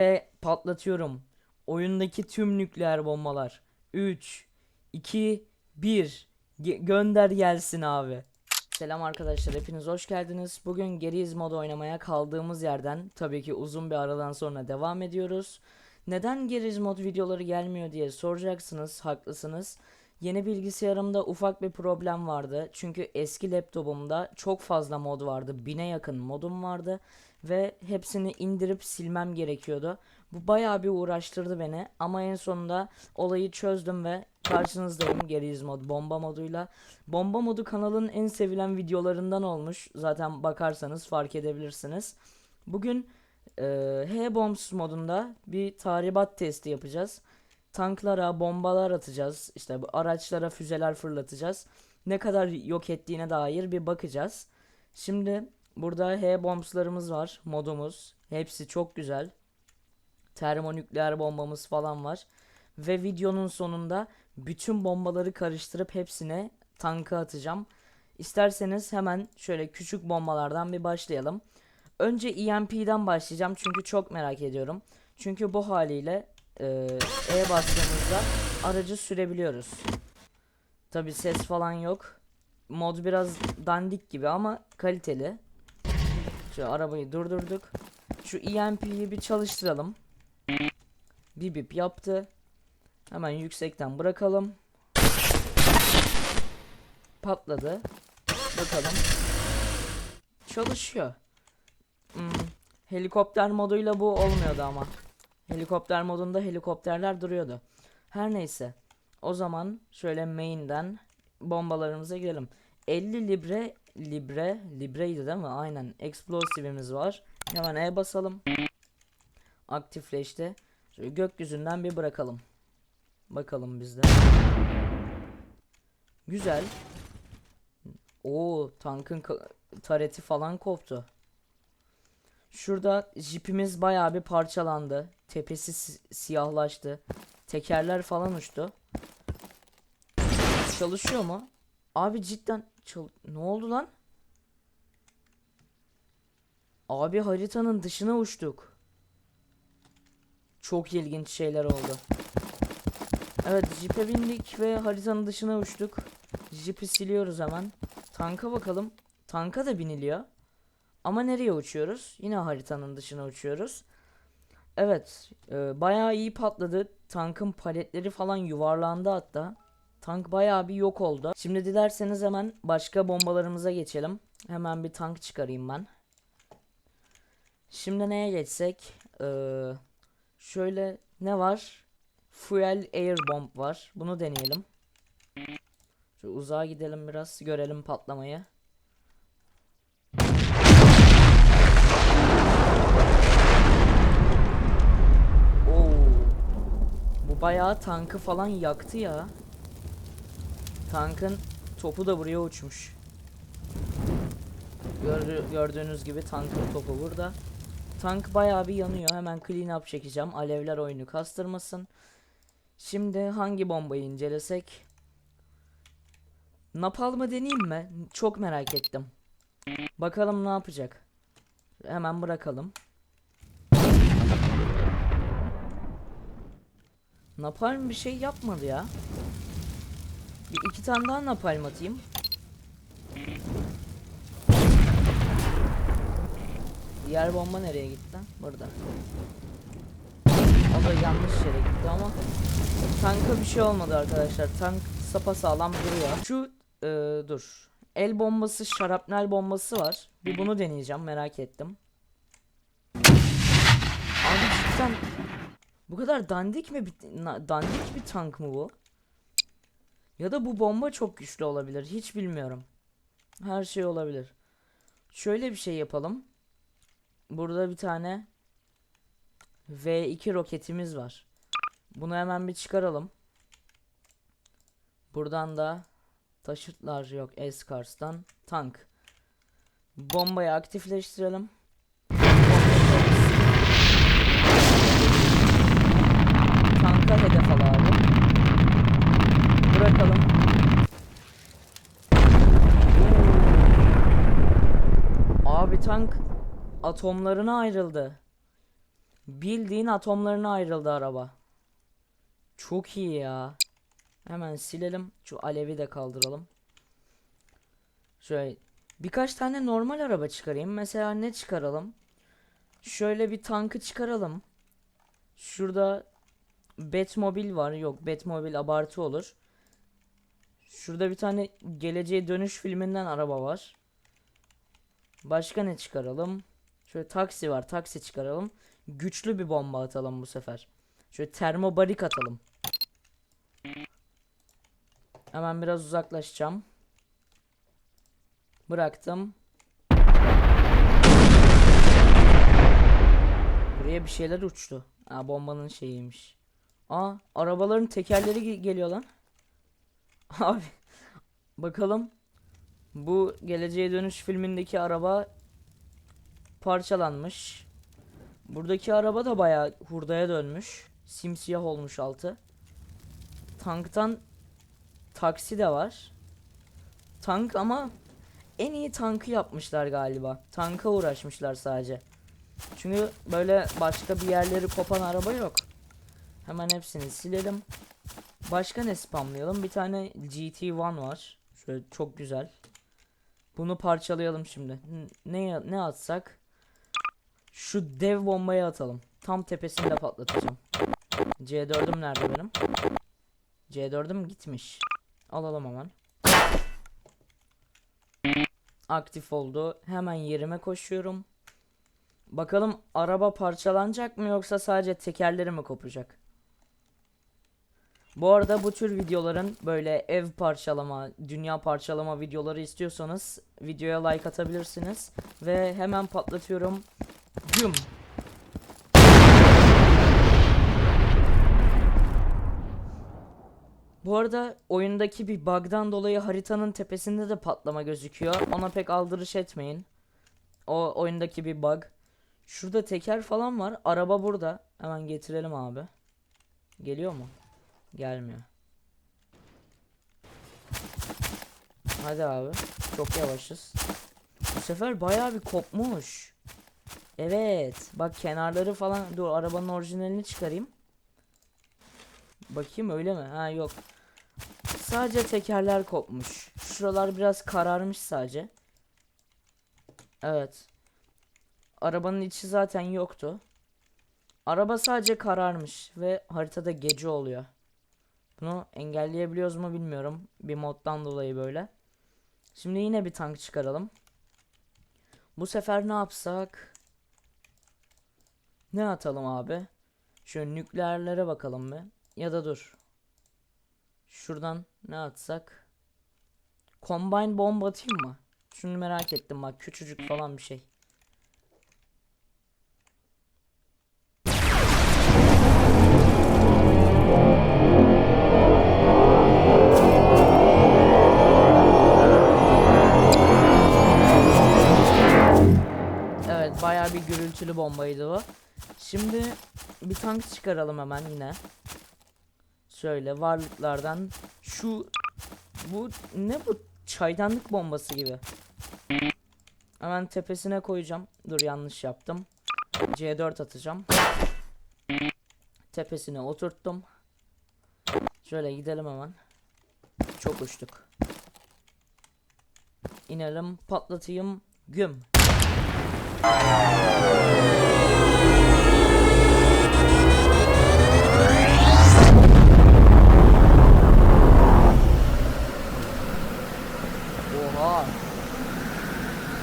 Ve patlatıyorum. Oyundaki tüm nükleer bombalar. 3, 2, 1. Ge- gönder gelsin abi. Selam arkadaşlar hepiniz hoş geldiniz. Bugün Geriz modu oynamaya kaldığımız yerden tabii ki uzun bir aradan sonra devam ediyoruz. Neden Geriz mod videoları gelmiyor diye soracaksınız. Haklısınız. Yeni bilgisayarımda ufak bir problem vardı. Çünkü eski laptopumda çok fazla mod vardı. Bine yakın modum vardı. Ve hepsini indirip silmem gerekiyordu. Bu bayağı bir uğraştırdı beni. Ama en sonunda olayı çözdüm ve karşınızdayım Geriz mod bomba moduyla. Bomba modu kanalın en sevilen videolarından olmuş. Zaten bakarsanız fark edebilirsiniz. Bugün e, H-Bombs modunda bir tahribat testi yapacağız. Tanklara bombalar atacağız. İşte araçlara füzeler fırlatacağız. Ne kadar yok ettiğine dair bir bakacağız. Şimdi burada H-Bombs'larımız var. Modumuz. Hepsi çok güzel. Termonükleer bombamız falan var. Ve videonun sonunda bütün bombaları karıştırıp hepsine tanka atacağım. İsterseniz hemen şöyle küçük bombalardan bir başlayalım. Önce EMP'den başlayacağım çünkü çok merak ediyorum. Çünkü bu haliyle e, E bastığımızda aracı sürebiliyoruz. Tabi ses falan yok. Mod biraz dandik gibi ama kaliteli. Şu arabayı durdurduk. Şu EMP'yi bir çalıştıralım. Bir bip yaptı. Hemen yüksekten bırakalım. Patladı. Bakalım. Çalışıyor. Hmm, Helikopter moduyla bu olmuyordu ama. Helikopter modunda helikopterler duruyordu. Her neyse. O zaman şöyle main'den bombalarımıza gidelim. 50 libre libre libreydi değil mi? Aynen. Explosive'imiz var. Hemen E basalım. Aktifleşti. Şöyle gökyüzünden bir bırakalım. Bakalım bizde. Güzel. Oo tankın tareti falan koptu. Şurada jipimiz bayağı bir parçalandı. Tepesi si- siyahlaştı. Tekerler falan uçtu. Çalışıyor mu? Abi cidden çal- ne oldu lan? Abi haritanın dışına uçtuk. Çok ilginç şeyler oldu. Evet jipe bindik ve haritanın dışına uçtuk. Jipi siliyoruz hemen. Tanka bakalım. Tanka da biniliyor. Ama nereye uçuyoruz? Yine haritanın dışına uçuyoruz. Evet, e, bayağı iyi patladı. Tankın paletleri falan yuvarlandı hatta. Tank bayağı bir yok oldu. Şimdi dilerseniz hemen başka bombalarımıza geçelim. Hemen bir tank çıkarayım ben. Şimdi neye geçsek? Ee, şöyle ne var? Fuel Air Bomb var. Bunu deneyelim. Şu uzağa gidelim biraz görelim patlamayı. Bayağı tankı falan yaktı ya. Tankın topu da buraya uçmuş. Gör- gördüğünüz gibi tankın topu burada. Tank bayağı bir yanıyor. Hemen clean up çekeceğim. Alevler oyunu kastırmasın. Şimdi hangi bombayı incelesek? Napalm'ı deneyeyim mi? Çok merak ettim. Bakalım ne yapacak. Hemen bırakalım. Napalm bir şey yapmadı ya. Bir iki tane daha napalm atayım. Diğer bomba nereye gitti? Burada. O da yanlış yere gitti ama tanka bir şey olmadı arkadaşlar. Tank sapasağlam duruyor. Şu e, dur. El bombası, şarapnel bombası var. Bir bunu deneyeceğim merak ettim. Abi cidden bu kadar dandik mi bir dandik bir tank mı bu? Ya da bu bomba çok güçlü olabilir. Hiç bilmiyorum. Her şey olabilir. Şöyle bir şey yapalım. Burada bir tane V2 roketimiz var. Bunu hemen bir çıkaralım. Buradan da taşıtlar yok. S-Cars'tan tank. Bombayı aktifleştirelim. Tanka hedef al abi. Bırakalım. Abi tank atomlarına ayrıldı. Bildiğin atomlarına ayrıldı araba. Çok iyi ya. Hemen silelim. Şu alevi de kaldıralım. Şöyle birkaç tane normal araba çıkarayım. Mesela ne çıkaralım? Şöyle bir tankı çıkaralım. Şurada Batmobil var. Yok Batmobil abartı olur. Şurada bir tane Geleceğe Dönüş filminden araba var. Başka ne çıkaralım? Şöyle taksi var. Taksi çıkaralım. Güçlü bir bomba atalım bu sefer. Şöyle termobarik atalım. Hemen biraz uzaklaşacağım. Bıraktım. Buraya bir şeyler uçtu. Ha bombanın şeyiymiş. Aa arabaların tekerleri ge- geliyor lan. Abi bakalım. Bu Geleceğe Dönüş filmindeki araba parçalanmış. Buradaki araba da bayağı hurdaya dönmüş. Simsiyah olmuş altı. Tanktan taksi de var. Tank ama en iyi tankı yapmışlar galiba. Tanka uğraşmışlar sadece. Çünkü böyle başka bir yerleri kopan araba yok. Hemen hepsini silelim. Başka ne spamlayalım? Bir tane GT1 var. Şöyle çok güzel. Bunu parçalayalım şimdi. Ne ne atsak? Şu dev bombayı atalım. Tam tepesinde patlatacağım. C4'üm nerede benim? C4'üm gitmiş. Alalım hemen. Aktif oldu. Hemen yerime koşuyorum. Bakalım araba parçalanacak mı yoksa sadece tekerleri mi kopacak? Bu arada bu tür videoların böyle ev parçalama, dünya parçalama videoları istiyorsanız videoya like atabilirsiniz ve hemen patlatıyorum. Güm. Bu arada oyundaki bir bug'dan dolayı haritanın tepesinde de patlama gözüküyor. Ona pek aldırış etmeyin. O oyundaki bir bug. Şurada teker falan var. Araba burada. Hemen getirelim abi. Geliyor mu? Gelmiyor. Hadi abi. Çok yavaşız. Bu sefer bayağı bir kopmuş. Evet. Bak kenarları falan. Dur arabanın orijinalini çıkarayım. Bakayım öyle mi? Ha yok. Sadece tekerler kopmuş. Şuralar biraz kararmış sadece. Evet. Arabanın içi zaten yoktu. Araba sadece kararmış ve haritada gece oluyor. Bunu engelleyebiliyoruz mu bilmiyorum. Bir moddan dolayı böyle. Şimdi yine bir tank çıkaralım. Bu sefer ne yapsak? Ne atalım abi? Şöyle nükleerlere bakalım bir. Ya da dur. Şuradan ne atsak? Combine bomba atayım mı? Şunu merak ettim bak küçücük falan bir şey. Gürültülü bombaydı o. Şimdi bir tank çıkaralım hemen yine. Şöyle varlıklardan şu bu ne bu çaydanlık bombası gibi. Hemen tepesine koyacağım. Dur yanlış yaptım. C4 atacağım. Tepesine oturttum. Şöyle gidelim hemen. Çok uçtuk. İnelim, patlatayım, güm. Oha.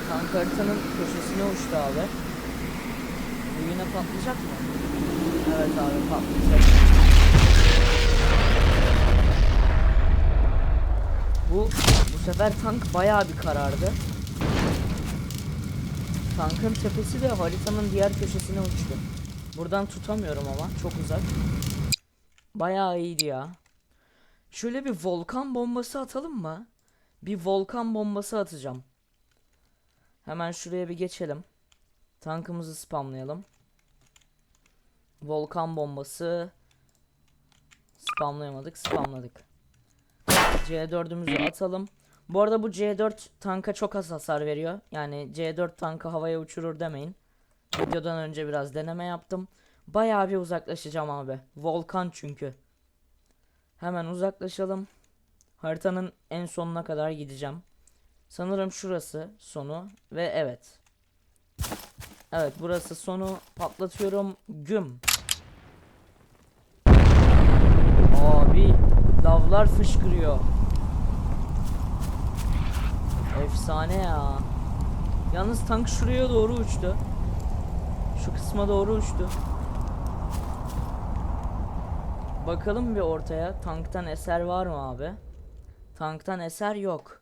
Tank haritanın köşesine uçtu abi. Bu yine patlayacak mı? Evet abi patlayacak. Bu bu sefer tank bayağı bir karardı. Tankın tepesi de haritanın diğer köşesine uçtu. Buradan tutamıyorum ama çok uzak. Bayağı iyiydi ya. Şöyle bir volkan bombası atalım mı? Bir volkan bombası atacağım. Hemen şuraya bir geçelim. Tankımızı spamlayalım. Volkan bombası. Spamlayamadık, spamladık. C4'ümüzü atalım. Bu arada bu C4 tanka çok az hasar veriyor. Yani C4 tankı havaya uçurur demeyin. Videodan önce biraz deneme yaptım. Bayağı bir uzaklaşacağım abi. Volkan çünkü. Hemen uzaklaşalım. Haritanın en sonuna kadar gideceğim. Sanırım şurası sonu ve evet. Evet burası sonu patlatıyorum. Güm. Abi lavlar fışkırıyor. Efsane ya. Yalnız tank şuraya doğru uçtu. Şu kısma doğru uçtu. Bakalım bir ortaya. Tanktan eser var mı abi? Tanktan eser yok.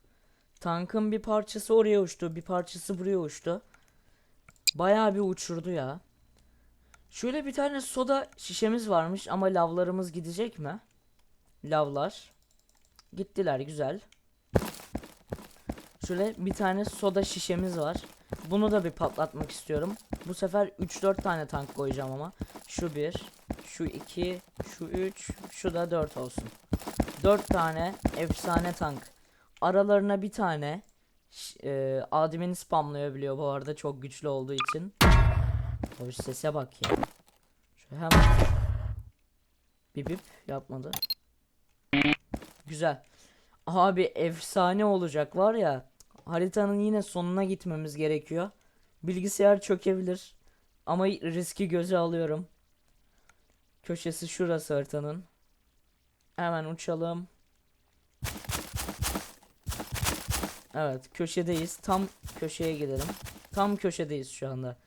Tankın bir parçası oraya uçtu, bir parçası buraya uçtu. Bayağı bir uçurdu ya. Şöyle bir tane soda şişemiz varmış ama lavlarımız gidecek mi? Lavlar. Gittiler güzel. Şöyle bir tane soda şişemiz var. Bunu da bir patlatmak istiyorum. Bu sefer 3-4 tane tank koyacağım ama. Şu 1, şu 2, şu 3, şu da 4 olsun. 4 tane efsane tank. Aralarına bir tane e, admini spamlayabiliyor bu arada çok güçlü olduğu için. Abi sese bak ya. Şöyle hemen bip bip yapmadı. Güzel. Abi efsane olacak var ya. Haritanın yine sonuna gitmemiz gerekiyor. Bilgisayar çökebilir. Ama riski göze alıyorum. Köşesi şurası haritanın. Hemen uçalım. Evet köşedeyiz. Tam köşeye gidelim. Tam köşedeyiz şu anda.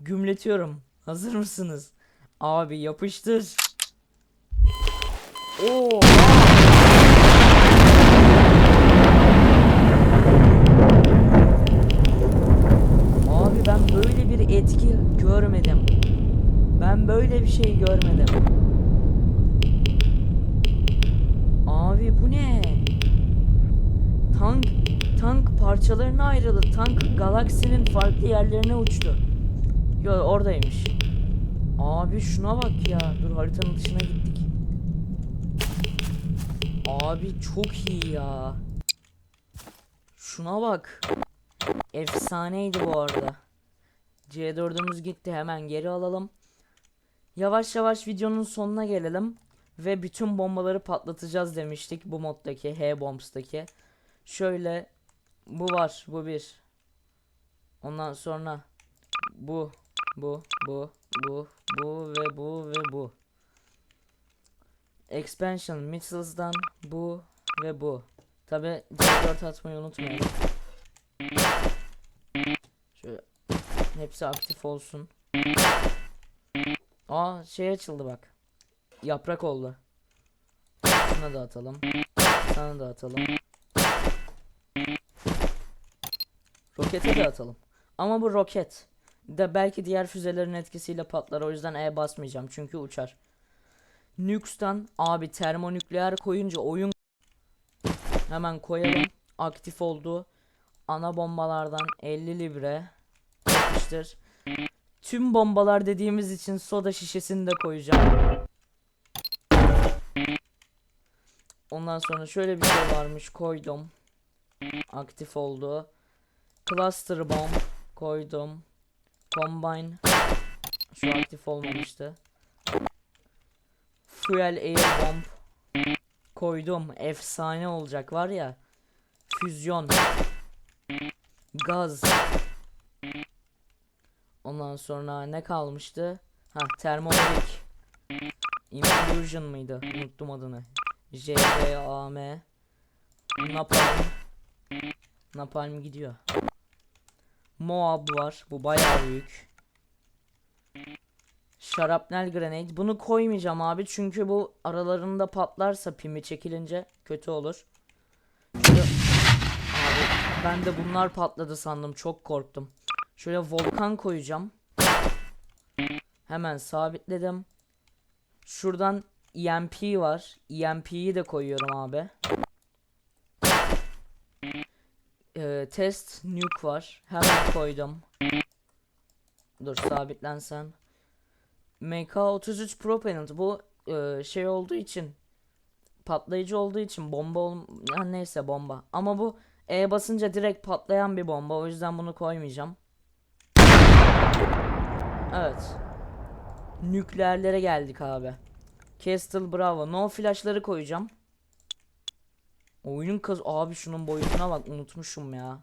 Gümletiyorum. Hazır mısınız? Abi yapıştır. Oo. Abi ben böyle bir etki görmedim. Ben böyle bir şey görmedim. Abi bu ne? Tank tank parçalarına ayrıldı. Tank galaksinin yerlerine uçtu. Yo oradaymış. Abi şuna bak ya. Dur haritanın dışına gittik. Abi çok iyi ya. Şuna bak. Efsaneydi bu arada. C4'ümüz gitti hemen geri alalım. Yavaş yavaş videonun sonuna gelelim. Ve bütün bombaları patlatacağız demiştik bu moddaki H-Bombs'taki. Şöyle bu var bu bir. Ondan sonra bu bu bu bu bu ve bu ve bu. Expansion Mitchells'dan bu ve bu. Tabi C4 atmayı unutmayalım. Şöyle hepsi aktif olsun. Aa şey açıldı bak. Yaprak oldu. Şuna da atalım. Sana da atalım. Rokete de atalım. Ama bu roket de belki diğer füzelerin etkisiyle patlar. O yüzden E basmayacağım çünkü uçar. Nukes'tan abi termonükleer koyunca oyun hemen koyalım. Aktif oldu. Ana bombalardan 50 libre yapıştır. Tüm bombalar dediğimiz için soda şişesini de koyacağım. Ondan sonra şöyle bir şey varmış koydum. Aktif oldu. Cluster bomb koydum. Combine şu aktif olmamıştı. Fuel air bomb koydum. Efsane olacak var ya. Füzyon. Gaz. Ondan sonra ne kalmıştı? Ha termomerik. Infusion mıydı? Unuttum adını. JDAM. Napalm. Napalm gidiyor. Moab var. Bu bayağı büyük. Şarapnel grenade. Bunu koymayacağım abi çünkü bu aralarında patlarsa pimi çekilince kötü olur. Şöyle... Abi ben de bunlar patladı sandım. Çok korktum. Şöyle volkan koyacağım. Hemen sabitledim. Şuradan EMP var. EMP'yi de koyuyorum abi. Ee, test nuke var. Hemen koydum. Dur sabitlensen. MK33 Propellant bu e, şey olduğu için patlayıcı olduğu için bomba ol ha, neyse bomba. Ama bu E basınca direkt patlayan bir bomba. O yüzden bunu koymayacağım. Evet. nükleerlere geldik abi. Castle Bravo. No flashları koyacağım. Oyunun kaz abi şunun boyutuna bak unutmuşum ya.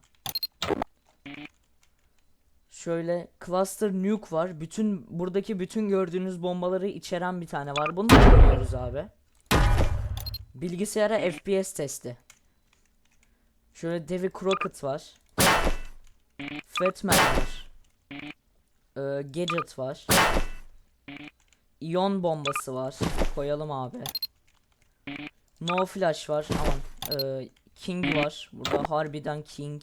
Şöyle cluster nuke var. Bütün buradaki bütün gördüğünüz bombaları içeren bir tane var. Bunu da koyuyoruz abi. Bilgisayara FPS testi. Şöyle Davy Crockett var. Fatman var. Ee, Gadget var. İyon bombası var. Koyalım abi. No flash var. Aman. Ee, King var. Burada harbiden King.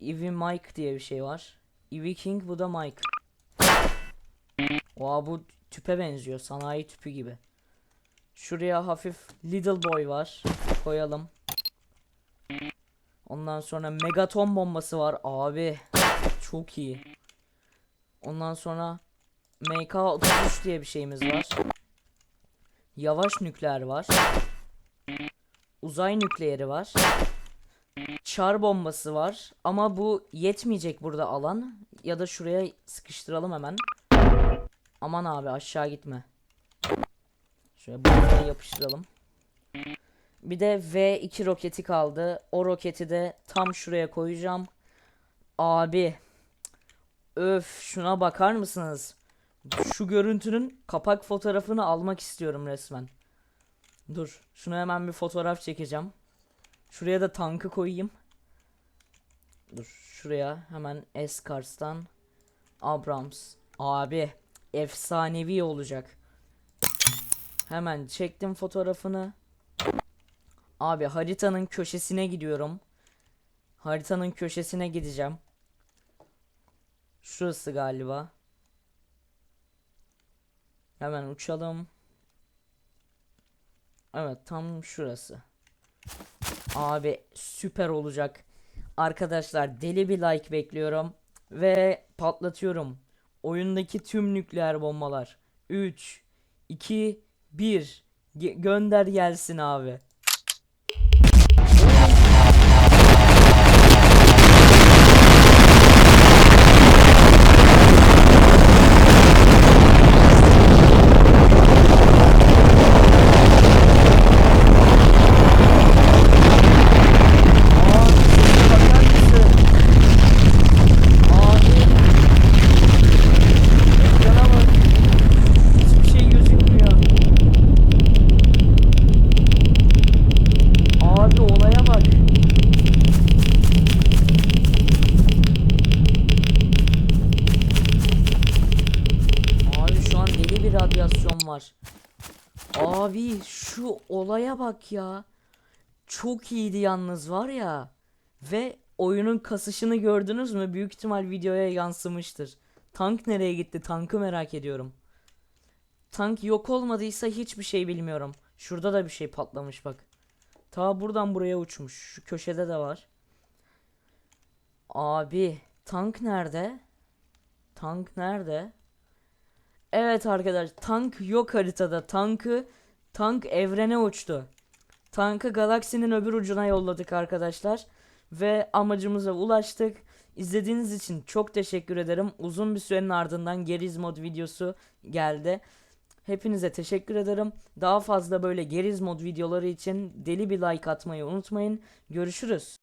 Eevee Mike diye bir şey var. Eevee King bu da Mike. Oha bu tüpe benziyor. Sanayi tüpü gibi. Şuraya hafif Little Boy var. Koyalım. Ondan sonra Megaton bombası var. Abi çok iyi. Ondan sonra MK33 diye bir şeyimiz var. Yavaş nükleer var. Uzay nükleeri var. Çar bombası var. Ama bu yetmeyecek burada alan. Ya da şuraya sıkıştıralım hemen. Aman abi aşağı gitme. Şöyle buraya yapıştıralım. Bir de V2 roketi kaldı. O roketi de tam şuraya koyacağım. Abi. Öf şuna bakar mısınız? Şu görüntünün kapak fotoğrafını almak istiyorum resmen. Dur. Şunu hemen bir fotoğraf çekeceğim. Şuraya da tankı koyayım. Dur. Şuraya hemen S-Cars'tan Abrams. Abi. Efsanevi olacak. Hemen çektim fotoğrafını. Abi haritanın köşesine gidiyorum. Haritanın köşesine gideceğim. Şurası galiba. Hemen uçalım. Evet tam şurası. Abi süper olacak. Arkadaşlar deli bir like bekliyorum. Ve patlatıyorum. Oyundaki tüm nükleer bombalar. 3, 2, 1. Ge- gönder gelsin abi. Olaya bak ya. Çok iyiydi yalnız var ya. Ve oyunun kasışını gördünüz mü? Büyük ihtimal videoya yansımıştır. Tank nereye gitti? Tankı merak ediyorum. Tank yok olmadıysa hiçbir şey bilmiyorum. Şurada da bir şey patlamış bak. Ta buradan buraya uçmuş. Şu köşede de var. Abi tank nerede? Tank nerede? Evet arkadaş tank yok haritada. Tankı tank evrene uçtu. Tankı galaksinin öbür ucuna yolladık arkadaşlar. Ve amacımıza ulaştık. İzlediğiniz için çok teşekkür ederim. Uzun bir sürenin ardından Geriz mod videosu geldi. Hepinize teşekkür ederim. Daha fazla böyle Geriz mod videoları için deli bir like atmayı unutmayın. Görüşürüz.